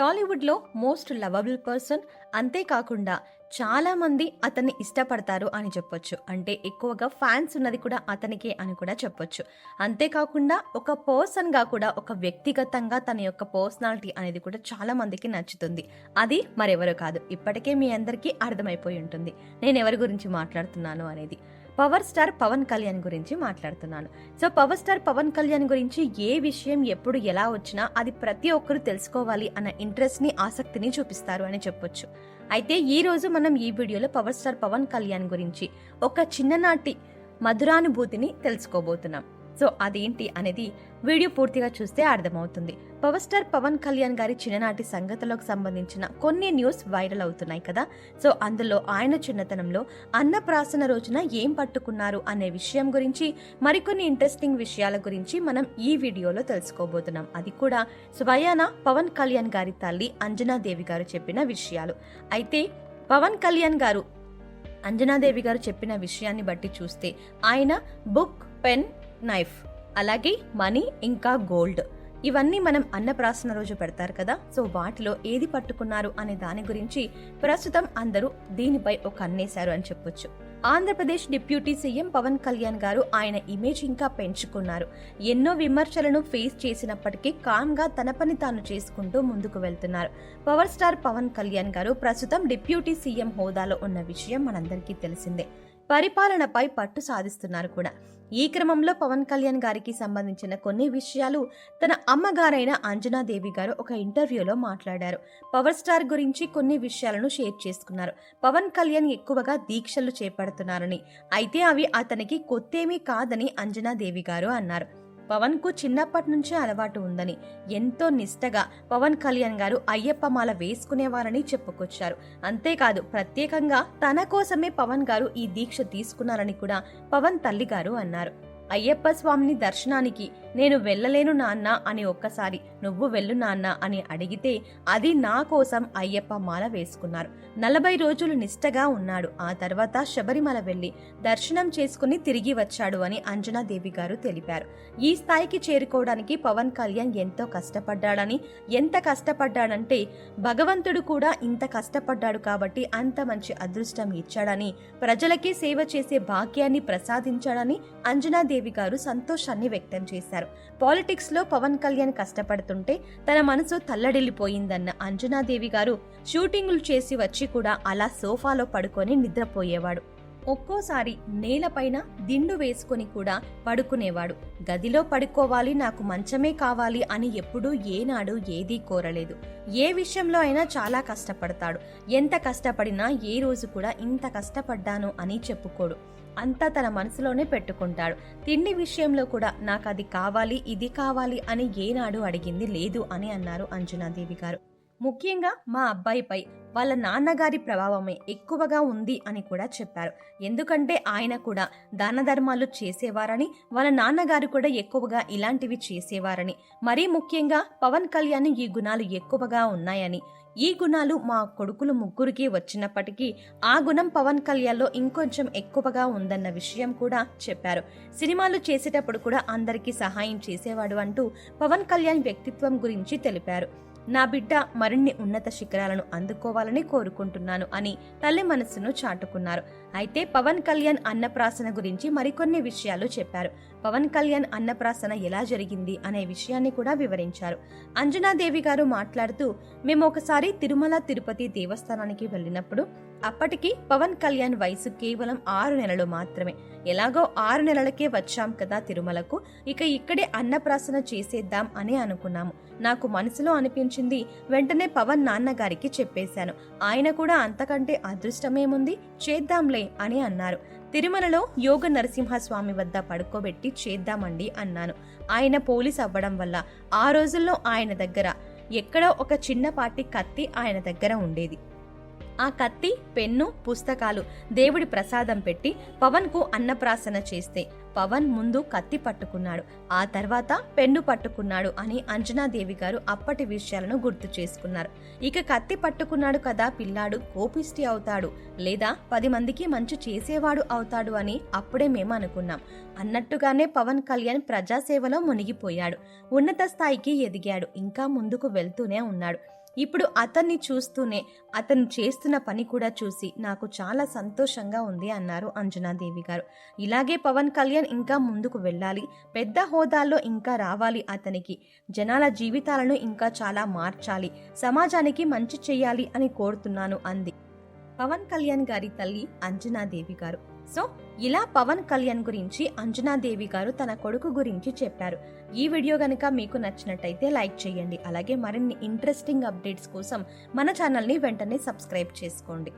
టాలీవుడ్లో most lovable person అంతేకాకుండా చాలామంది అతన్ని ఇష్టపడతారు అని చెప్పొచ్చు. అంటే ఎక్కువగా ఫ్యాన్స్ ఉన్నది కూడా అతనికే అని కూడా చెప్పొచ్చు. అంతేకాకుండా ఒక పర్సన్గా కూడా ఒక వ్యక్తిగతంగా తన యొక్క పర్సనాలిటీ అనేది కూడా చాలా మందికి నచ్చుతుంది. అది మరెవరో కాదు. ఇప్పటికే మీ అందరికీ అర్థమైపోయి ఉంటుంది. నేను ఎవరి గురించి మాట్లాడుతున్నాను అనేది. పవర్ స్టార్ పవన్ కళ్యాణ్ గురించి మాట్లాడుతున్నాను. So power star Pawan Kalyan గురించి ఏ విషయం ఎప్పుడు ఎలా వచ్చినా అది ప్రతి ఒక్కరు తెలుసుకోవాలి అన్న ఇంట్రెస్ట్ని ఆసక్తిని చూపిస్తారు అని చెప్పొచ్చు. అయితే ఈ రోజు మనం ఈ వీడియోలో పవర్ స్టార్ పవన్ కళ్యాణ్ గురించి ఒక చిన్ననాటి మధురానుభూతిని తెలుసుకోబోతున్నాం. సో అదేంటి అనేది వీడియో పూర్తిగా చూస్తే అర్థమవుతుంది. పవర్ స్టార్ పవన్ కళ్యాణ్ గారి చిన్ననాటి సంగతులకు సంబంధించిన కొన్ని న్యూస్ వైరల్ అవుతున్నాయి కదా. సో అందులో ఆయన చిన్నతనంలో అన్నప్రాసన రోజున ఏం పట్టుకున్నారు అనే విషయం గురించి మరికొన్ని ఇంట్రెస్టింగ్ విషయాల గురించి మనం ఈ వీడియోలో తెలుసుకోబోతున్నాం. అది కూడా స్వయాన పవన్ కళ్యాణ్ గారి తల్లి అంజనాదేవి గారు చెప్పిన విషయాలు. అయితే పవన్ కళ్యాణ్ గారు అంజనాదేవి గారు చెప్పిన విషయాన్ని బట్టి చూస్తే ఆయన బుక్ పెన్ నైఫ్ అలాగే మనీ ఇంకా గోల్డ్. ఇవన్నీ మనం అన్నప్రాసన రోజు పెడతారు కదా. సో వాటిలో ఏది పట్టుకున్నారు అనే దాని గురించి ప్రస్తుతం అందరూ దీనిపై ఒక అన్నేశారు అని చెప్పొచ్చు. ఆంధ్రప్రదేశ్ డిప్యూటీ సీఎం పవన్ కళ్యాణ్ గారు ఆయన ఇమేజ్ ఇంకా పెంచుకున్నారు. ఎన్నో విమర్శలను ఫేస్ చేసినప్పటికీ కామ్గా తన పని తాను చేసుకుంటూ ముందుకు వెళ్తున్నారు. పవర్ స్టార్ పవన్ కళ్యాణ్ గారు ప్రస్తుతం డిప్యూటీ సీఎం హోదాలో ఉన్న విషయం మనందరికీ తెలిసిందే. పరిపాలనపై పట్టు సాధిస్తున్నారు కూడా. ఈ క్రమంలో పవన్ కళ్యాణ్ గారికి సంబంధించిన కొన్ని విషయాలు తన అమ్మగారైన అంజనాదేవి గారు ఒక ఇంటర్వ్యూలో మాట్లాడారు. పవర్ స్టార్ గురించి కొన్ని విషయాలను షేర్ చేసుకున్నారు. పవన్ కళ్యాణ్ ఎక్కువగా దీక్షలు చేపడుతున్నారని అయితే అవి అతనికి కొత్తేమీ కాదని అంజనాదేవి గారు అన్నారు. పవన్కు చిన్నప్పటి నుంచే అలవాటు ఉందని ఎంతో నిష్టగా పవన్ కళ్యాణ్ గారు అయ్యప్ప మాల వేసుకునేవారని చెప్పుకొచ్చారు. అంతేకాదు ప్రత్యేకంగా తన కోసమే పవన్ గారు ఈ దీక్ష తీసుకున్నారని కూడా పవన్ తల్లి గారు అన్నారు. అయ్యప్ప స్వామిని దర్శనానికి నేను వెళ్ళలేను నాన్న అని ఒక్కసారి నువ్వు వెళ్ళు నాన్న అని అడిగితే అది నా కోసం అయ్యప్ప మాల వేసుకున్నారు. నలభై రోజులు నిష్టగా ఉన్నాడు. ఆ తర్వాత శబరిమల వెళ్ళి దర్శనం చేసుకుని తిరిగి వచ్చాడు అని అంజనాదేవి గారు తెలిపారు. ఈ స్థాయికి చేరుకోవడానికి పవన్ కళ్యాణ్ ఎంతో కష్టపడ్డాడని ఎంత కష్టపడ్డాడంటే భగవంతుడు కూడా ఇంత కష్టపడ్డాడు కాబట్టి అంత మంచి అదృష్టం ఇచ్చాడని ప్రజలకే సేవ చేసే భాగ్యాన్ని ప్రసాదించాడని అంజనాదేవి గారు సంతోషాన్ని వ్యక్తం చేశారు. పాలిటిక్స్లో పవన్ కళ్యాణ్ కష్టపడుతుంటే తన మనసు తల్లడిల్లిపోయిందన్న అంజనాదేవి గారు షూటింగులు చేసి వచ్చి కూడా అలా సోఫాలో పడుకొని నిద్రపోయేవాడు. ఒక్కోసారి నేలపైన దిండు వేసుకొని కూడా పడుకునేవాడు. గదిలో పడుకోవాలి నాకు మంచమే కావాలి అని ఎప్పుడూ ఏనాడు ఏదీ కోరలేదు. ఏ విషయంలో అయినా చాలా కష్టపడతాడు. ఎంత కష్టపడినా ఏ రోజు కూడా ఇంత కష్టపడ్డాను అని చెప్పుకోడు. అంతా తన మనసులోనే పెట్టుకుంటాడు. తిండి విషయంలో కూడా నాకు అది కావాలి ఇది కావాలి అని ఏనాడు అడిగింది లేదు అని అన్నారు అంజనాదేవి గారు. ముఖ్యంగా మా అబ్బాయిపై వాళ్ళ నాన్నగారి ప్రభావమే ఎక్కువగా ఉంది అని కూడా చెప్పారు. ఎందుకంటే ఆయన కూడా దాన ధర్మాలు చేసేవారని వాళ్ళ నాన్నగారు కూడా ఎక్కువగా ఇలాంటివి చేసేవారని మరీ ముఖ్యంగా పవన్ కళ్యాణ్ ఈ గుణాలు ఎక్కువగా ఉన్నాయని. ఈ గుణాలు మా కొడుకులు ముగ్గురికి వచ్చినప్పటికీ ఆ గుణం పవన్ కళ్యాణ్లో ఇంకొంచెం ఎక్కువగా ఉందన్న విషయం కూడా చెప్పారు. సినిమాలు చేసేటప్పుడు కూడా అందరికీ సహాయం చేసేవాడు అంటూ పవన్ కళ్యాణ్ వ్యక్తిత్వం గురించి తెలిపారు. నా బిడ్డ మరిన్ని ఉన్నత శిఖరాలను అందుకోవాలని కోరుకుంటున్నాను అని తల్లి మనస్సును చాటుకున్నారు. అయితే పవన్ కళ్యాణ్ అన్నప్రాసన గురించి మరికొన్ని విషయాలు చెప్పారు. పవన్ కళ్యాణ్ అన్నప్రాసన ఎలా జరిగింది అనే విషయాన్ని కూడా వివరించారు. అంజనాదేవి గారు మాట్లాడుతూ మేము ఒకసారి తిరుమల తిరుపతి దేవస్థానానికి వెళ్ళినప్పుడు అప్పటికి పవన్ కళ్యాణ్ వయసు కేవలం ఆరు నెలలు మాత్రమే. ఎలాగో ఆరు నెలలకే వచ్చాం కదా తిరుమలకు ఇక ఇక్కడే అన్నప్రాసన చేసేద్దాం అని అనుకున్నాము. నాకు మనసులో అనిపించింది వెంటనే పవన్ నాన్నగారికి చెప్పేశాను. ఆయన కూడా అంతకంటే అదృష్టమేముంది? చేద్దాంలే అని అన్నారు. తిరుమలలో యోగ నరసింహస్వామి వద్ద పడుకోబెట్టి చేద్దామండి అన్నాను. ఆయన పోలీస్ అవ్వడం వల్ల ఆ రోజుల్లో ఆయన దగ్గర ఎక్కడో ఒక చిన్నపాటి కత్తి ఆయన దగ్గర ఉండేది. ఆ కత్తి పెన్ను పుస్తకాలు దేవుడి ప్రసాదం పెట్టి పవన్కు అన్నప్రాసన చేస్తే పవన్ ముందు కత్తి పట్టుకున్నాడు ఆ తర్వాత పెన్ను పట్టుకున్నాడు అని అంజనాదేవి గారు అప్పటి విషయాలను గుర్తు చేసుకున్నారు. ఇక కత్తి పట్టుకున్నాడు కదా పిల్లాడు కోపిష్టి అవుతాడు లేదా పది మందికి మంచి చేసేవాడు అవుతాడు అని అప్పుడే మేము అనుకున్నాం. అన్నట్టుగానే పవన్ కళ్యాణ్ ప్రజాసేవలో మునిగిపోయాడు. ఉన్నత స్థాయికి ఎదిగాడు ఇంకా ముందుకు వెళ్తూనే ఉన్నాడు. ఇప్పుడు అతన్ని చూస్తూనే అతను చేస్తున్న పని కూడా చూసి నాకు చాలా సంతోషంగా ఉంది అన్నారు అంజనాదేవి గారు. ఇలాగే పవన్ కళ్యాణ్ ఇంకా ముందుకు వెళ్ళాలి పెద్ద హోదాల్లో ఇంకా రావాలి అతనికి. జనాల జీవితాలను ఇంకా చాలా మార్చాలి సమాజానికి మంచి చేయాలి అని కోరుతున్నాను అంది పవన్ కళ్యాణ్ గారి తల్లి అంజనాదేవి గారు. సో ఇలా పవన్ కళ్యాణ్ గురించి అంజనాదేవి గారు తన కొడుకు గురించి చెప్పారు. ఈ వీడియో గనుక మీకు నచ్చినట్టయితే లైక్ చేయండి. అలాగే మరిన్ని ఇంట్రెస్టింగ్ అప్డేట్స్ కోసం మన ఛానల్ని వెంటనే సబ్స్క్రైబ్ చేసుకోండి.